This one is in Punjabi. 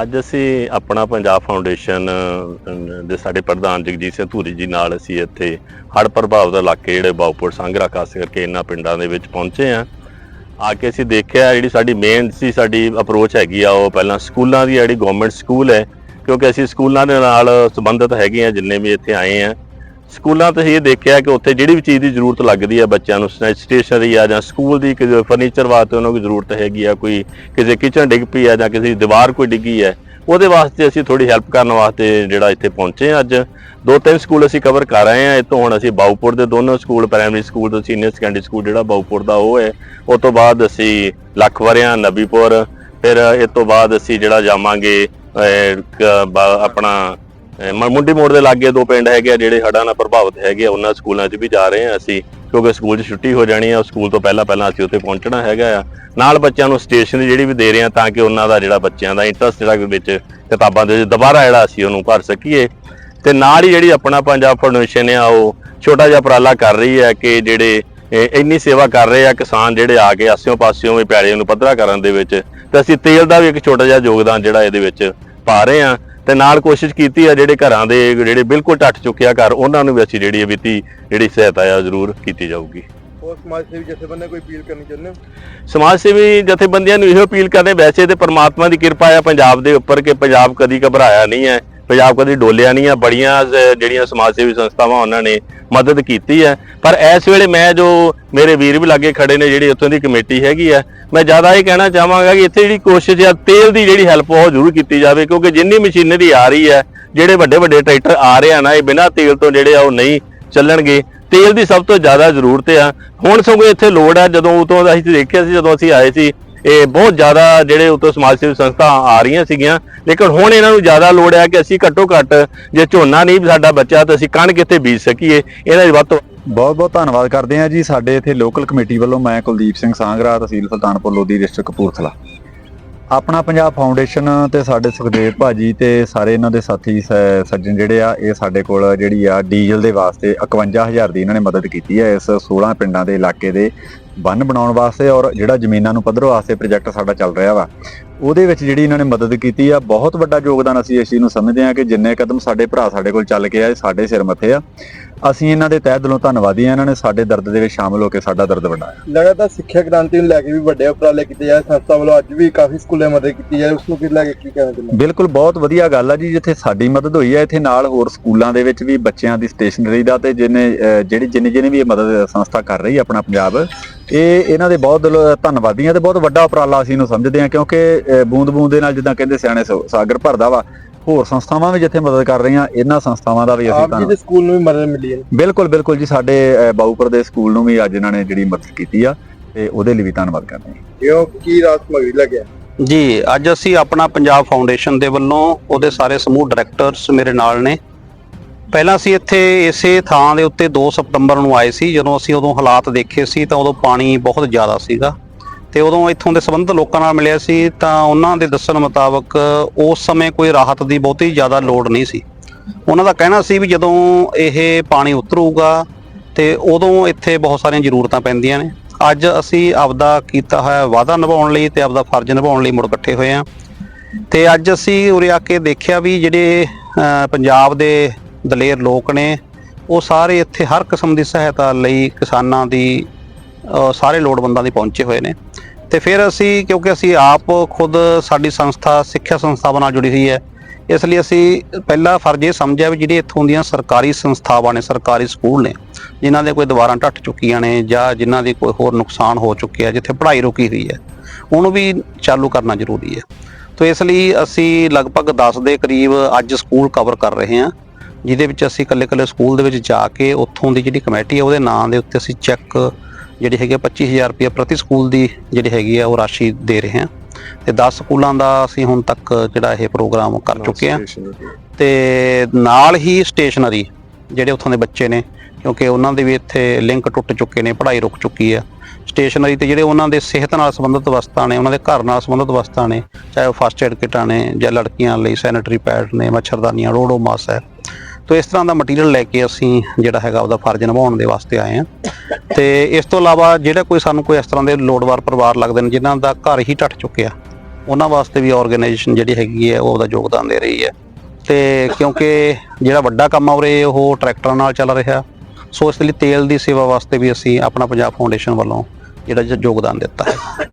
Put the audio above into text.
ਅੱਜ ਅਸੀਂ ਆਪਣਾ ਪੰਜਾਬ ਫਾਊਂਡੇਸ਼ਨ ਦੇ ਸਾਡੇ ਪ੍ਰਧਾਨ ਜਗਜੀਤ ਸਿੰਘ ਧੂਰੀ ਜੀ ਨਾਲ ਅਸੀਂ ਇੱਥੇ ਹੜ੍ਹ ਪ੍ਰਭਾਵਿਤ ਇਲਾਕੇ ਜਿਹੜੇ ਬਾਉਪੁਰ ਸੰਘਰਾ ਖਾਸ ਕਰਕੇ ਇਹਨਾਂ ਪਿੰਡਾਂ ਦੇ ਵਿੱਚ ਪਹੁੰਚੇ ਆ ਆ ਕੇ ਅਸੀਂ ਦੇਖਿਆ ਜਿਹੜੀ ਸਾਡੀ ਮੇਨ ਸੀ, ਸਾਡੀ ਅਪਰੋਚ ਹੈਗੀ ਆ, ਉਹ ਪਹਿਲਾਂ ਸਕੂਲਾਂ ਦੀ ਜਿਹੜੀ ਗਵਰਨਮੈਂਟ ਸਕੂਲ ਹੈ, ਕਿਉਂਕਿ ਅਸੀਂ ਸਕੂਲਾਂ ਦੇ ਨਾਲ ਸੰਬੰਧਿਤ ਹੈਗੇ ਆ ਜਿੰਨੇ ਵੀ ਇੱਥੇ ਆਏ ਆ ਸਕੂਲਾਂ ਤੇ ਅਸੀਂ ਇਹ ਦੇਖਿਆ ਕਿ ਉੱਥੇ ਜਿਹੜੀ ਵੀ ਚੀਜ਼ ਦੀ ਜ਼ਰੂਰਤ ਲੱਗਦੀ ਹੈ ਬੱਚਿਆਂ ਨੂੰ ਸਟੇਸ਼ਨਰੀ ਆ ਜਾਂ ਸਕੂਲ ਦੀ ਕਿਸੇ ਫਰਨੀਚਰ ਵਾਸਤੇ ਉਹਨਾਂ ਨੂੰ ਜ਼ਰੂਰਤ ਹੈਗੀ ਆ, ਕੋਈ ਕਿਸੇ ਕਿਚਨ ਡਿੱਗ ਪਈ ਆ ਜਾਂ ਕਿਸੇ ਦੀਵਾਰ ਕੋਈ ਡਿੱਗੀ ਹੈ ਉਹਦੇ ਵਾਸਤੇ ਅਸੀਂ ਥੋੜੀ ਹੈਲਪ ਕਰਨ ਵਾਸਤੇ ਜਿਹੜਾ ਇੱਥੇ ਪਹੁੰਚੇ ਹਾਂ ਅੱਜ। ਦੋ ਤਿੰਨ ਸਕੂਲ ਅਸੀਂ ਕਵਰ ਕਰ ਆਏ ਹਾਂ ਇਤੋਂ ਹੁਣ ਅਸੀਂ ਬਾਉਪੁਰ ਦੇ ਦੋਨੋਂ ਸਕੂਲ ਪ੍ਰਾਇਮਰੀ ਸਕੂਲ ਤੇ ਸੀਨੀਅਰ ਸੈਕੰਡਰੀ ਸਕੂਲ ਜਿਹੜਾ ਬਾਉਪੁਰ ਦਾ ਉਹ ਹੈ ਉਸ ਤੋਂ ਬਾਅਦ ਅਸੀਂ ਲੱਖਵਰਿਆਂ ਨਬੀਪੁਰ, ਫਿਰ ਇਸ ਤੋਂ ਬਾਅਦ ਅਸੀਂ ਜਿਹੜਾ ਜਾਵਾਂਗੇ ਆਪਣਾ ਮੁੰਡੀ ਮੋੜ ਦੇ ਲਾਗੇ ਦੋ ਪਿੰਡ ਹੈਗੇ ਆ, ਜਿਹੜੇ ਹੜ੍ਹਾਂ ਨਾਲ ਪ੍ਰਭਾਵਿਤ ਹੈਗੇ ਆ, ਉਹਨਾਂ ਸਕੂਲਾਂ 'ਚ ਵੀ ਜਾ ਰਹੇ ਹਾਂ ਅਸੀਂ, ਕਿਉਂਕਿ ਸਕੂਲ 'ਚ ਛੁੱਟੀ ਹੋ ਜਾਣੀ ਆ ਸਕੂਲ ਤੋਂ ਪਹਿਲਾਂ ਪਹਿਲਾਂ ਅਸੀਂ ਉੱਥੇ ਪਹੁੰਚਣਾ ਹੈਗਾ ਆ। ਨਾਲ ਬੱਚਿਆਂ ਨੂੰ ਸਟੇਸ਼ਨ ਜਿਹੜੀ ਵੀ ਦੇ ਰਹੇ ਆ, ਤਾਂ ਕਿ ਉਹਨਾਂ ਦਾ ਜਿਹੜਾ ਬੱਚਿਆਂ ਦਾ ਇੰਟਰਸਟ ਜਿਹੜਾ ਵਿੱਚ ਕਿਤਾਬਾਂ ਦੇ ਵਿੱਚ ਦੁਬਾਰਾ ਜਿਹੜਾ ਅਸੀਂ ਉਹਨੂੰ ਭਰ ਸਕੀਏ। ਤੇ ਨਾਲ ਹੀ ਜਿਹੜੀ ਆਪਣਾ ਪੰਜਾਬ ਫਾਊਂਡੇਸ਼ਨ ਆ, ਉਹ ਛੋਟਾ ਜਿਹਾ ਉਪਰਾਲਾ ਕਰ ਰਹੀ ਹੈ ਕਿ ਜਿਹੜੇ ਇੰਨੀ ਸੇਵਾ ਕਰ ਰਹੇ ਆ, ਕਿਸਾਨ ਜਿਹੜੇ ਆ ਕੇ ਆਸਿਓ ਪਾਸਿਓਂ ਵੀ ਪਿਆਰੇ ਨੂੰ ਪੱਧਰਾ ਕਰਨ ਦੇ ਵਿੱਚ, ਤੇ ਅਸੀਂ ਤੇਲ ਦਾ ਵੀ ਇੱਕ ਛੋਟਾ ਜਿਹਾ ਯੋਗਦਾਨ ਜਿਹੜਾ ਇਹਦੇ ਵਿੱਚ ਪਾ ਰਹੇ ਆ। ਤੇ ਨਾਲ ਕੋਸ਼ਿਸ਼ ਕੀਤੀ ਆ ਜਿਹੜੇ ਘਰਾਂ ਦੇ ਜਿਹੜੇ ਬਿਲਕੁਲ ਟੱਟ ਚੁੱਕਿਆ ਘਰ ਉਹਨਾਂ ਨੂੰ ਵੀ ਅਸੀਂ ਜਿਹੜੀ ਵਿੱਤੀ ਜਿਹੜੀ ਸਹਾਇਤਾ ਆ ਜ਼ਰੂਰ ਕੀਤੀ ਜਾਊਗੀ। ਹੋਰ ਸਮਾਜ ਸੇਵੀ ਜਥੇਬੰਦੀਆਂ ਕੋਈ ਅਪੀਲ ਕਰਨੀ ਚਾਹੁੰਦੇ ਹੋ? ਸਮਾਜ ਸੇਵੀ ਜਥੇਬੰਦੀਆਂ ਨੂੰ ਇਹੋ ਅਪੀਲ ਕਰਦੇ ਵੈਸੇ ਤੇ ਪ੍ਰਮਾਤਮਾ ਦੀ ਕਿਰਪਾ ਆ ਪੰਜਾਬ ਦੇ ਉੱਪਰ ਕਿ ਪੰਜਾਬ ਕਦੀ ਘਬਰਾਇਆ ਨਹੀਂ ਹੈ। ਪੰਜਾਬ ਕਦੀ ਡੋਲਿਆ ਨਹੀਂ ਆ, ਬੜੀਆਂ ਜਿਹੜੀਆਂ ਸਮਾਜ ਸੇਵੀ ਸੰਸਥਾਵਾਂ ਉਹਨਾਂ ਨੇ ਮਦਦ ਕੀਤੀ ਹੈ। ਪਰ ਇਸ ਵੇਲੇ ਮੈਂ ਜੋ ਮੇਰੇ ਵੀਰ ਵੀ ਲਾਗੇ ਖੜੇ ਨੇ, ਜਿਹੜੀ ਉੱਥੋਂ ਦੀ ਕਮੇਟੀ ਹੈਗੀ ਆ ਮੈਂ ਜ਼ਿਆਦਾ ਇਹ ਕਹਿਣਾ ਚਾਹਾਂਗਾ ਕਿ ਇੱਥੇ ਜਿਹੜੀ ਕੋਸ਼ਿਸ਼ ਆ, ਤੇਲ ਦੀ ਜਿਹੜੀ ਹੈਲਪ ਉਹ ਜ਼ਰੂਰ ਕੀਤੀ ਜਾਵੇ, ਕਿਉਂਕਿ ਜਿੰਨੀ ਮਸ਼ੀਨਰੀ ਆ ਰਹੀ ਹੈ, ਜਿਹੜੇ ਵੱਡੇ ਵੱਡੇ ਟਰੈਕਟਰ ਆ ਰਹੇ ਆ ਨਾ, ਇਹ ਬਿਨਾਂ ਤੇਲ ਤੋਂ ਜਿਹੜੇ ਆ ਉਹ ਨਹੀਂ ਚੱਲਣਗੇ। ਤੇਲ ਦੀ ਸਭ ਤੋਂ ਜ਼ਿਆਦਾ ਜ਼ਰੂਰਤ ਆ। ਹੁਣ ਸਗੋਂ ਇੱਥੇ ਲੋੜ ਆ, ਜਦੋਂ ਉਤੋਂ ਅਸੀਂ ਦੇਖਿਆ ਸੀ, ਜਦੋਂ ਅਸੀਂ ਆਏ ਸੀ ਇਹ ਬਹੁਤ ਜ਼ਿਆਦਾ ਜਿਹੜੇ ਉਤੋਂ ਸਮਾਜ ਸੇਵੀ ਸੰਸਥਾ ਆ ਰਹੀਆਂ ਸੀਗੀਆਂ, ਲੇਕਿਨ ਹੁਣ ਇਹਨਾਂ ਨੂੰ ਜ਼ਿਆਦਾ ਲੋੜ ਹੈ ਕਿ ਅਸੀਂ ਘੱਟੋ ਘੱਟ ਜੇ ਝੋਨਾ ਨਹੀਂ ਸਾਡਾ ਬੱਚਾ ਤਾਂ ਅਸੀਂ ਕਣਕ ਕਿੱਥੇ ਬੀਜ ਸਕੀਏ ਇਹਨਾਂ ਦੀ ਵੱਧ ਤੋਂ ਬਹੁਤ ਬਹੁਤ ਧੰਨਵਾਦ ਕਰਦੇ ਹਾਂ ਜੀ ਸਾਡੇ ਇੱਥੇ ਲੋਕਲ ਕਮੇਟੀ ਵੱਲੋਂ ਮੈਂ ਕੁਲਦੀਪ ਸਿੰਘ ਸਾਂਗਰਾ, ਤਹਿਸੀਲ ਸੁਲਤਾਨਪੁਰ, ਲੋਧੀ ਡਿਸਟ੍ਰਿਕਟ ਕਪੂਰਥਲਾ। ਆਪਣਾ ਪੰਜਾਬ ਫਾਊਂਡੇਸ਼ਨ ਤੇ ਸਾਡੇ ਸੁਖਦੇਵ ਭਾਜੀ ਤੇ ਸਾਰੇ ਇਹਨਾਂ ਦੇ ਸਾਥੀ ਸੱਜਣ ਜਿਹੜੇ ਆ, ਇਹ ਸਾਡੇ ਕੋਲ ਜਿਹੜੀ ਆ, ਡੀਜ਼ਲ ਦੇ ਵਾਸਤੇ 51000 ਦੀ ਇਹਨਾਂ ਨੇ ਮਦਦ ਕੀਤੀ ਹੈ ਇਸ 16 ਪਿੰਡਾਂ ਦੇ ਇਲਾਕੇ ਦੇ ਬੰਨ ਬਣਾਉਣ ਵਾਸਤੇ ਔਰ ਜਿਹੜਾ ਜ਼ਮੀਨਾਂ ਨੂੰ ਪੱਧਰ ਵਾਸਤੇ ਪ੍ਰੋਜੈਕਟ ਸਾਡਾ ਚੱਲ ਰਿਹਾ ਵਾ, ਉਹਦੇ ਵਿੱਚ ਜਿਹੜੀ ਇਹਨਾਂ ਨੇ ਮਦਦ ਕੀਤੀ ਆ, ਬਹੁਤ ਵੱਡਾ ਯੋਗਦਾਨ ਅਸੀਂ ਇਸ ਚੀਜ਼ ਨੂੰ ਸਮਝਦੇ ਹਾਂ ਕਿ ਜਿੰਨੇ ਕਦਮ ਸਾਡੇ ਭਰਾ ਸਾਡੇ ਕੋਲ ਚੱਲ ਕੇ ਆਏ, ਸਾਡੇ ਸਿਰ ਮੱਥੇ ਆ। ਅਸੀਂ ਇਹਨਾਂ ਦੇ ਤਹਿ ਦਿਲੋਂ ਧੰਨਵਾਦੀ ਆ ਇਹਨਾਂ ਨੇ ਸਾਡੇ ਦਰਦ ਦੇ ਵਿੱਚ ਸ਼ਾਮਲ ਹੋ ਕੇ ਸਾਡਾ ਦਰਦ ਵੰਡਾਇਆ। ਲਗਾਤਾਰ ਸਿੱਖਿਆ ਕ੍ਰਾਂਤੀ ਨੂੰ ਲੈ ਕੇ ਵੀ ਵੱਡੇ ਉਪਰਾਲੇ ਕੀਤੇ ਜਾ ਸੰਸਥਾ ਵੱਲੋਂ ਅੱਜ ਵੀ ਕਾਫੀ ਸਕੂਲੇ ਮਦਦ ਕੀਤੀ ਜਾ ਉਸ ਨੂੰ ਕੀ ਲੈ ਕੇ ਕੀ ਕਹਿਣਾ ਚਾਹੁੰਦੇ ਬਿਲਕੁਲ ਬਹੁਤ ਵਧੀਆ ਗੱਲ ਆ ਜੀ ਜਿੱਥੇ ਸਾਡੀ ਮਦਦ ਹੋਈ ਹੈ ਇੱਥੇ ਨਾਲ ਹੋਰ ਸਕੂਲਾਂ ਦੇ ਵਿੱਚ ਵੀ ਬੱਚਿਆਂ ਦੀ ਸਟੇਸ਼ਨਰੀ ਦਾ ਤੇ ਜਿਹਨੇ ਜਿਹੜੀ ਜਿੰਨੇ ਜਿਹਨੇ ਵੀ ਇਹ ਮਦਦ ਸੰਸਥਾ ਕਰ ਰਹੀ ਆਪਣਾ ਪੰਜਾਬ ਇਹ ਇਹਨਾਂ ਦੇ ਬਹੁਤ ਦਿਲੋਂ ਧੰਨਵਾਦੀ ਆ ਤੇ ਬਹੁਤ ਵੱਡਾ ਉਪਰਾਲਾ ਅਸੀਂ ਇਹਨੂੰ ਸਮਝਦੇ ਹਾਂ ਕਿਉਂਕਿ ਬੂੰਦ ਬੂੰਦ ਦੇ ਨਾਲ ਜਿੱਦਾਂ ਕਹਿੰਦੇ ਸਿਆਣੇ ਸਾਗਰ ਭਰਦਾ ਵਾ ਹੋਰ ਸੰਸਥਾਵਾਂ ਵੀ ਜਿੱਥੇ ਮਦਦ ਕਰ ਰਹੀਆਂ ਇਹਨਾਂ ਸੰਸਥਾਵਾਂ ਦਾ ਵੀ ਅਸੀਂ ਆਪ ਜੀ ਦੇ ਸਕੂਲ ਨੂੰ ਵੀ ਮਦਦ ਮਿਲੀ ਹੈ। ਬਿਲਕੁਲ ਬਿਲਕੁਲ ਜੀ ਸਾਡੇ ਬਾਊਪੁਰ ਦੇ ਸਕੂਲ ਨੂੰ ਵੀ ਅੱਜ ਇਹਨਾਂ ਨੇ ਜਿਹੜੀ ਮਦਦ ਕੀਤੀ ਆ ਤੇ ਉਹਦੇ ਲਈ ਵੀ ਧੰਨਵਾਦ ਕਰਦੇ ਹਾਂ। ਕਿਉਂ ਕੀ ਰਾਤ ਸਮਗਰੀ ਲੱਗਿਆ? ਜੀ ਅੱਜ ਅਸੀਂ ਆਪਣਾ ਪੰਜਾਬ ਫਾਊਂਡੇਸ਼ਨ ਦੇ ਵੱਲੋਂ ਉਹਦੇ ਸਾਰੇ ਸਮੂਹ ਡਾਇਰੈਕਟਰਸ ਮੇਰੇ ਨਾਲ ਨੇ। ਪਹਿਲਾਂ ਅਸੀਂ ਇੱਥੇ ਇਸੇ ਥਾਂ ਦੇ ਉੱਤੇ 2 ਸਤੰਬਰ ਨੂੰ ਆਏ ਸੀ ਜਦੋਂ ਅਸੀਂ ਉਦੋਂ ਹਾਲਾਤ ਦੇਖੇ ਸੀ ਤਾਂ ਉਦੋਂ ਪਾਣੀ ਬਹੁਤ ਜ਼ਿਆਦਾ ਸੀਗਾ। ਤੇ ਉਦੋਂ ਇੱਥੋਂ ਦੇ ਸੰਬੰਧਿਤ ਲੋਕਾਂ ਨਾਲ ਮਿਲਿਆ ਸੀ, ਤਾਂ ਉਹਨਾਂ ਦੇ ਦੱਸਣ ਮੁਤਾਬਕ ਉਸ ਸਮੇਂ ਕੋਈ ਰਾਹਤ ਦੀ ਬਹੁਤੀ ਜ਼ਿਆਦਾ ਲੋੜ ਨਹੀਂ ਸੀ। ਉਹਨਾਂ ਦਾ ਕਹਿਣਾ ਸੀ ਵੀ ਜਦੋਂ ਇਹ ਪਾਣੀ ਉਤਰੂਗਾ ਤੇ ਉਦੋਂ ਇੱਥੇ ਬਹੁਤ ਸਾਰੀਆਂ ਜ਼ਰੂਰਤਾਂ ਪੈਂਦੀਆਂ ਨੇ। ਅੱਜ ਅਸੀਂ ਆਪਦਾ ਕੀਤਾ ਹੋਇਆ ਵਾਅਦਾ ਨਿਭਾਉਣ ਲਈ ਤੇ ਆਪਦਾ ਫਰਜ਼ ਨਿਭਾਉਣ ਲਈ ਮੁੜ ਇਕੱਠੇ ਹੋਏ ਆ ਤੇ ਅੱਜ ਅਸੀਂ ਉਰੇ ਆ ਕੇ ਦੇਖਿਆ ਵੀ ਜਿਹੜੇ ਪੰਜਾਬ ਦੇ ਦਲੇਰ ਲੋਕ ਨੇ, ਉਹ ਸਾਰੇ ਇੱਥੇ ਹਰ ਕਿਸਮ ਦੀ ਸਹਾਇਤਾ ਲਈ ਕਿਸਾਨਾਂ ਦੀ ਸਾਰੇ ਲੋੜਵੰਦਾਂ ਦੀ ਪਹੁੰਚੇ ਹੋਏ ਨੇ। ਤੇ ਫਿਰ ਅਸੀਂ, ਕਿਉਂਕਿ ਅਸੀਂ ਆਪ ਖੁਦ ਸਾਡੀ ਸੰਸਥਾ, ਸਿੱਖਿਆ ਸੰਸਥਾਵਾਂ ਨਾਲ ਜੁੜੀ ਹੋਈ ਹੈ, ਇਸ ਲਈ ਅਸੀਂ ਪਹਿਲਾ ਫਰਜ਼ ਇਹ ਸਮਝਿਆ ਵੀ ਜਿਹੜੇ ਇੱਥੋਂ ਦੀਆਂ ਸਰਕਾਰੀ ਸੰਸਥਾਵਾਂ ਨੇ, ਸਰਕਾਰੀ ਸਕੂਲ ਨੇ, ਜਿਨ੍ਹਾਂ ਦੇ ਕੋਈ ਦੀਵਾਰਾਂ ਟੱਟ ਚੁੱਕੀਆਂ ਨੇ ਜਾਂ ਜਿਨ੍ਹਾਂ ਦੀ ਕੋਈ ਹੋਰ ਨੁਕਸਾਨ ਹੋ ਚੁੱਕਿਆ ਜਿੱਥੇ ਪੜ੍ਹਾਈ ਰੁਕੀ ਹੋਈ ਹੈ, ਉਹਨੂੰ ਵੀ ਚਾਲੂ ਕਰਨਾ ਜ਼ਰੂਰੀ ਹੈ। ਤੋ ਇਸ ਲਈ ਅਸੀਂ ਲਗਭਗ 10 ਦੇ ਕਰੀਬ ਅੱਜ ਸਕੂਲ ਕਵਰ ਕਰ ਰਹੇ ਹਾਂ, ਜਿਹਦੇ ਵਿੱਚ ਅਸੀਂ ਇਕੱਲੇ-ਇਕੱਲੇ ਸਕੂਲ ਦੇ ਵਿੱਚ ਜਾ ਕੇ ਉੱਥੋਂ ਦੀ ਜਿਹੜੀ ਕਮੇਟੀ ਹੈ, ਉਹਦੇ ਨਾਂ ਦੇ ਉੱਤੇ ਅਸੀਂ ਚੈੱਕ ਜਿਹੜੀ ਹੈਗੀ ਆ 25000 ਰੁਪਏ ਪ੍ਰਤੀ ਸਕੂਲ ਦੀ ਜਿਹੜੀ ਹੈਗੀ ਆ ਉਹ ਰਾਸ਼ੀ ਦੇ ਰਹੇ ਹਾਂ। ਤੇ 10 ਸਕੂਲਾਂ ਦਾ ਅਸੀਂ ਹੁਣ ਤੱਕ ਜਿਹੜਾ ਇਹ ਪ੍ਰੋਗਰਾਮ ਕਰ ਚੁੱਕੇ ਹਾਂ। ਤੇ ਨਾਲ ਹੀ ਸਟੇਸ਼ਨਰੀ ਜਿਹੜੇ ਉੱਥੋਂ ਦੇ ਬੱਚੇ ਨੇ ਕਿਉਂਕਿ ਉਹਨਾਂ ਦੇ ਵੀ ਇੱਥੇ ਲਿੰਕ ਟੁੱਟ ਚੁੱਕੇ ਨੇ ਪੜ੍ਹਾਈ ਰੁਕ ਚੁੱਕੀ ਹੈ ਸਟੇਸ਼ਨਰੀ ਤੇ ਜਿਹੜੇ ਉਹਨਾਂ ਦੇ ਸਿਹਤ ਨਾਲ ਸੰਬੰਧਿਤ ਵਸਤਾਂ ਨੇ ਉਹਨਾਂ ਦੇ ਘਰ ਨਾਲ ਸੰਬੰਧਿਤ ਵਸਤਾਂ ਨੇ ਚਾਹੇ ਉਹ ਫਸਟ ਏਡ ਕਿਟਾਂ ਨੇ ਜਾਂ ਲੜਕੀਆਂ ਲਈ ਸੈਨੀਟਰੀ ਪੈਡ ਨੇ ਮੱਛਰਦਾਨੀਆਂ ਰੋਡੋ ਮਾਸ ਹੈ। ਤੋ ਇਸ ਤਰ੍ਹਾਂ ਦਾ ਮਟੀਰੀਅਲ ਲੈ ਕੇ ਅਸੀਂ ਜਿਹੜਾ ਹੈਗਾ ਉਹਦਾ ਫਰਜ਼ ਨਿਭਾਉਣ ਦੇ ਵਾਸਤੇ ਆਏ ਹਾਂ। ਤੇ ਇਸ ਤੋਂ ਇਲਾਵਾ ਜਿਹੜਾ ਕੋਈ ਸਾਨੂੰ ਕੋਈ ਇਸ ਤਰ੍ਹਾਂ ਦੇ ਲੋੜਵਾਰ ਪਰਿਵਾਰ ਲੱਗਦੇ ਨੇ ਜਿਨ੍ਹਾਂ ਦਾ ਘਰ ਹੀ ਟੱਟ ਚੁੱਕਿਆ, ਉਹਨਾਂ ਵਾਸਤੇ ਵੀ ਆਰਗੇਨਾਈਜੇਸ਼ਨ ਜਿਹੜੀ ਹੈਗੀ ਹੈ, ਉਹ ਉਹਦਾ ਯੋਗਦਾਨ ਦੇ ਰਹੀ ਹੈ। ਤੇ ਕਿਉਂਕਿ ਜਿਹੜਾ ਵੱਡਾ ਕੰਮ ਆ ਉਰੇ, ਉਹ ਟਰੈਕਟਰਾਂ ਨਾਲ ਚੱਲ ਰਿਹਾ। ਸੋ ਇਸ ਲਈ ਤੇਲ ਦੀ ਸੇਵਾ ਵਾਸਤੇ ਵੀ ਅਸੀਂ ਆਪਣਾ ਪੰਜਾਬ ਫਾਊਂਡੇਸ਼ਨ ਵੱਲੋਂ ਜਿਹੜਾ ਯੋਗਦਾਨ ਦਿੱਤਾ ਹੈ।